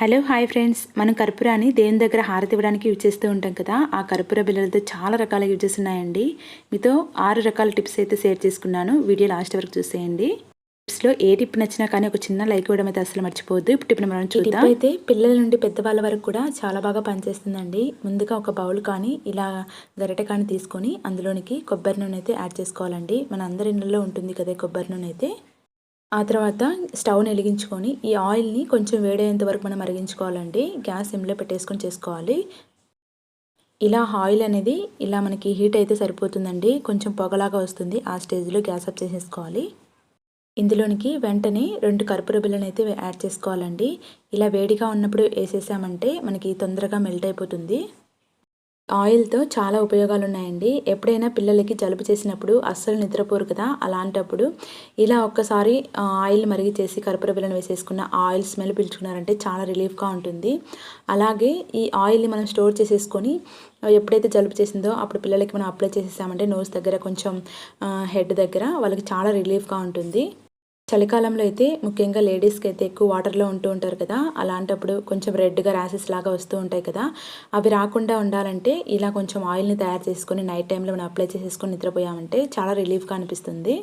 Hello hi friends. మనం కర్పూరాన్ని దేవుని దగ్గర హారతి ఇవ్వడానికి యూజ్ చేస్తూ ఉంటాం కదా ఆ కర్పూర బిల్లలతో చాలా రకాల యూజెస్ ఉన్నాయండి మీతో ఆరు రకాల టిప్స్ అయితే షేర్ చేసుకున్నాను. వీడియో లాస్ట్ వరకు చూసేయండి. టిప్స్లో ఏ టిప్ నచ్చినా కానీ ఒక చిన్న లైక్ ఇవ్వడం అయితే అసలు మర్చిపోవద్దు. ఇప్పుడు టిప్ని మనం చూద్దాం. అయితే పిల్లల నుండి పెద్దవాళ్ళ వరకు కూడా చాలా బాగా పనిచేస్తుందండి. ముందుగా ఒక బౌల్ కానీ ఇలా గరిటె కానీ తీసుకొని అందులోనికి కొబ్బరి నూనె అయితే యాడ్ చేసుకోవాలండి. మన అందరి ఇళ్ళలో ఉంటుంది కదా కొబ్బరి నూనె అయితే. ఆ తర్వాత స్టవ్ని వెలిగించుకొని ఈ ఆయిల్ని కొంచెం వేడయ్యేంత వరకు మనం మరిగించుకోవాలండి. గ్యాస్ సిమ్లో పెట్టేసుకొని చేసుకోవాలి. ఇలా ఆయిల్ అనేది ఇలా మనకి హీట్ అయితే సరిపోతుందండి. కొంచెం పొగలాగా వస్తుంది. ఆ స్టేజ్లో గ్యాస్ అప్ చేసేసుకోవాలి. ఇందులోనికి వెంటనే రెండు కర్పూర బిళ్ళను అయితే యాడ్ చేసుకోవాలండి. ఇలా వేడిగా ఉన్నప్పుడు వేసేసామంటే మనకి తొందరగా మెల్ట్ అయిపోతుంది. ఆయిల్తో చాలా ఉపయోగాలు ఉన్నాయండి ఎప్పుడైనా పిల్లలకి జలుబు చేసినప్పుడు అస్సలు నిద్రపోరు కదా అలాంటప్పుడు ఇలా ఒక్కసారి ఆయిల్ మరిగి చేసి కర్పూర బిల్లను వేసేసుకున్న ఆయిల్ స్మెల్ పిలుచుకున్నారంటే చాలా రిలీఫ్గా ఉంటుంది. అలాగే ఈ ఆయిల్ని మనం స్టోర్ చేసేసుకొని ఎప్పుడైతే జలుబు చేసిందో అప్పుడు పిల్లలకి మనం అప్లై చేసేసామంటే నోస్ దగ్గర కొంచెం హెడ్ దగ్గర వాళ్ళకి చాలా రిలీఫ్గా ఉంటుంది. చలికాలంలో అయితే ముఖ్యంగా లేడీస్కి అయితే ఎక్కువ వాటర్లో ఉంటూ ఉంటారు కదా అలాంటప్పుడు కొంచెం రెడ్గా ర్యాసెస్ లాగా వస్తూ ఉంటాయి కదా అవి రాకుండా ఉండాలంటే ఇలా కొంచెం ఆయిల్ని తయారు చేసుకొని నైట్ టైంలో మనం అప్లై చేసేసుకొని నిద్రపోయామంటే చాలా రిలీఫ్గా అనిపిస్తుంది.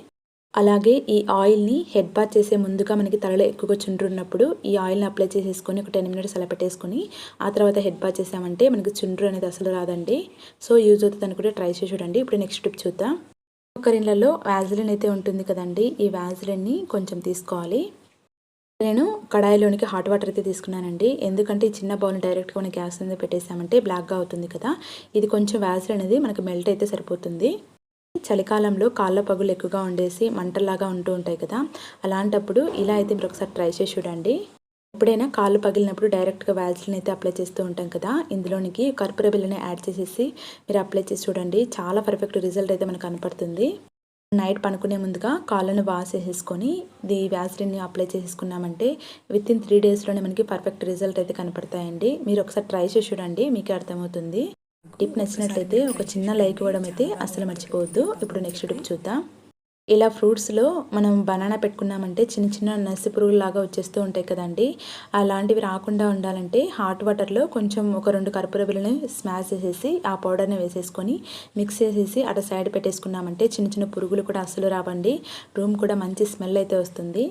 అలాగే ఈ ఆయిల్ని హెడ్ బాత్ చేసే ముందుగా మనకి తలలో ఎక్కువగా చుండ్రున్నప్పుడు ఈ ఆయిల్ని అప్లై చేసేసుకొని ఒక టెన్ మినిట్స్ అలా పెట్టేసుకొని ఆ తర్వాత హెడ్ బాత్ చేసామంటే మనకి చుండ్రు అనేది అసలు రాదండి. సో యూజ్ అవుతుంది కూడా ట్రై చేసి చూడండి. ఇప్పుడు నెక్స్ట్ స్టెప్ చూద్దాం. ఒకరిళ్ళలో వ్యాజిలిన్ అయితే ఉంటుంది కదండి. ఈ వ్యాజిలిన్ని కొంచెం తీసుకోవాలి. నేను కడాయిలోనికి హాట్ వాటర్ అయితే తీసుకున్నానండి. ఎందుకంటే ఈ చిన్న బౌల్ని డైరెక్ట్గా మనం గ్యాస్ మీద పెట్టేసామంటే బ్లాక్గా అవుతుంది కదా. ఇది కొంచెం వ్యాజిల్ అనేది మనకు మెల్ట్ అయితే సరిపోతుంది. చలికాలంలో కాళ్ళ పగులు ఎక్కువగా ఉండేసి మంటల్లాగా ఉంటూ ఉంటాయి కదా. అలాంటప్పుడు ఇలా అయితే మీరు ఒకసారి ట్రై చేసి చూడండి. ఎప్పుడైనా కాళ్ళు పగిలినప్పుడు డైరెక్ట్గా వ్యాల్సిన్ అయితే అప్లై చేస్తూ ఉంటాం కదా ఇందులోనికి కర్పూర బిల్లని యాడ్ చేసేసి మీరు అప్లై చేసి చూడండి. చాలా పర్ఫెక్ట్ రిజల్ట్ అయితే మనకు కనపడుతుంది. నైట్ పనుకునే ముందుగా కాళ్ళను వాష్ చేసేసుకొని ది వ్యాసిలిన్ని అప్లై చేసేసుకున్నామంటే విత్ ఇన్ త్రీ డేస్లోనే మనకి పర్ఫెక్ట్ రిజల్ట్ అయితే కనపడతాయండి. మీరు ఒకసారి ట్రై చేసి చూడండి మీకు అర్థమవుతుంది. టిప్ నచ్చినట్లయితే ఒక చిన్న లైక్ ఇవ్వడం అయితే అస్సలు మర్చిపోవద్దు. ఇప్పుడు నెక్స్ట్ టిప్ చూద్దాం. ఇలా ఫ్రూట్స్లో మనం బనానా పెట్టుకున్నామంటే చిన్న చిన్న నసి పురుగులాగా వచ్చేస్తూ ఉంటాయి కదండి. అలాంటివి రాకుండా ఉండాలంటే హాట్ వాటర్లో కొంచెం ఒక రెండు కర్పూర బిల్లని స్మాష్ చేసేసి ఆ పౌడర్ని వేసేసుకొని మిక్స్ చేసేసి అటు సైడ్ పెట్టేసుకున్నామంటే చిన్న చిన్న పురుగులు కూడా అస్సలు రావండి. రూమ్ కూడా మంచి స్మెల్ అయితే వస్తుంది.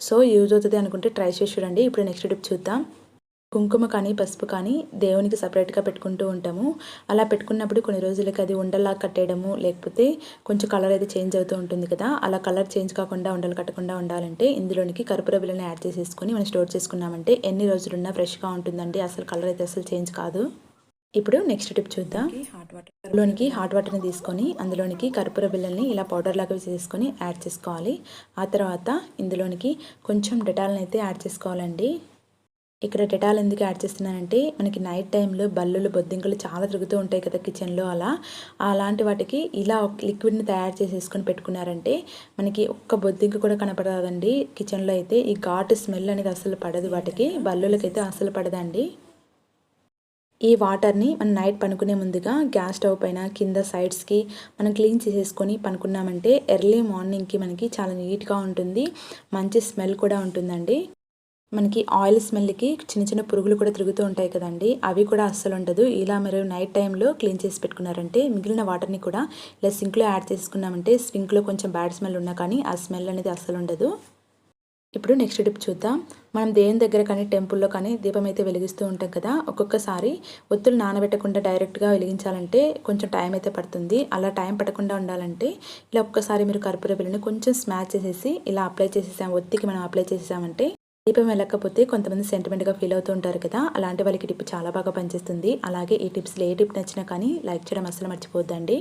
సో యూజ్ అవుతుంది అనుకుంటే ట్రై చేసి చూడండి. ఇప్పుడు నెక్స్ట్ టిప్ చూద్దాం. కుంకుమ కానీ పసుపు కానీ దేవునికి సపరేట్గా పెట్టుకుంటూ ఉంటాము. అలా పెట్టుకున్నప్పుడు కొన్ని రోజులకి అది ఉండలా కట్టేయడము లేకపోతే కొంచెం కలర్ అయితే చేంజ్ అవుతూ ఉంటుంది కదా. అలా కలర్ చేంజ్ కాకుండా ఉండలు కట్టకుండా ఉండాలంటే ఇందులోనికి కర్పూర బిల్లని యాడ్ చేసేసుకొని మనం స్టోర్ చేసుకున్నామంటే ఎన్ని రోజులున్నా ఫ్రెష్గా ఉంటుందండి. అసలు కలర్ అయితే అసలు చేంజ్ కాదు. ఇప్పుడు నెక్స్ట్ టిప్ చూద్దాం. హాట్ వాటర్లోనికి హాట్ వాటర్ని తీసుకొని అందులోనికి కర్పూర బిల్లల్ని ఇలా పౌడర్ లాగా చేసుకొని యాడ్ చేసుకోవాలి. ఆ తర్వాత ఇందులోనికి కొంచెం డెటాల్ని అయితే యాడ్ చేసుకోవాలండి. ఇక్కడ డెటాల్ ఎందుకు యాడ్ చేస్తున్నానంటే మనకి నైట్ టైంలో బల్లులు బొద్దింకలు చాలా తిరుగుతూ ఉంటాయి కదా కిచెన్లో అలా. అలాంటి వాటికి ఇలా లిక్విడ్ని తయారు చేసేసుకొని పెట్టుకున్నారంటే మనకి ఒక్క బొద్దింక కూడా కనపడదండి. కిచెన్లో అయితే ఈ ఘాటు స్మెల్ అనేది అసలు పడదు వాటికి. బల్లులకైతే అసలు పడదండి. ఈ వాటర్ని మనం నైట్ పనుకునే ముందుగా గ్యాస్ స్టవ్ పైన కింద సైడ్స్కి మనం క్లీన్ చేసేసుకొని పనుకున్నామంటే ఎర్లీ మార్నింగ్కి మనకి చాలా నీట్గా ఉంటుంది. మంచి స్మెల్ కూడా ఉంటుందండి. మనకి ఆయిల్ స్మెల్కి చిన్న చిన్న పురుగులు కూడా తిరుగుతూ ఉంటాయి కదండి. అవి కూడా అస్సలు ఉండదు. ఇలా మీరు నైట్ టైంలో క్లీన్ చేసి పెట్టుకున్నారంటే మిగిలిన వాటర్ని కూడా ఇలా సింక్లో యాడ్ చేసుకున్నామంటే సింక్లో కొంచెం బ్యాడ్ స్మెల్ ఉన్నా కానీ ఆ స్మెల్ అనేది అస్సలు ఉండదు. ఇప్పుడు నెక్స్ట్ టిప్ చూద్దాం. మనం దేవుని దగ్గర కానీ టెంపుల్లో కానీ దీపం అయితే వెలిగిస్తూ ఉంటాం కదా ఒక్కొక్కసారి ఒత్తులు నానబెట్టకుండా డైరెక్ట్గా వెలిగించాలంటే కొంచెం టైం అయితే పడుతుంది. అలా టైం పడకుండా ఉండాలంటే ఇలా ఒక్కసారి మీరు కర్పూర బిల్లుని కొంచెం స్మాచ్ చేసేసి ఇలా అప్లై చేసేసాం ఒత్తికి మనం అప్లై చేసేసామంటే దీపం వెళ్ళకపోతే కొంతమంది సెంటిమెంట్గా ఫీల్ అవుతూ ఉంటారు కదా అలాంటి వాళ్ళకి టిప్ చాలా బాగా పనిచేస్తుంది. అలాగే ఈ టిప్స్లో ఏ టిప్ నచ్చినా కానీ లైక్ చేయడం అసలు మర్చిపోద్దండి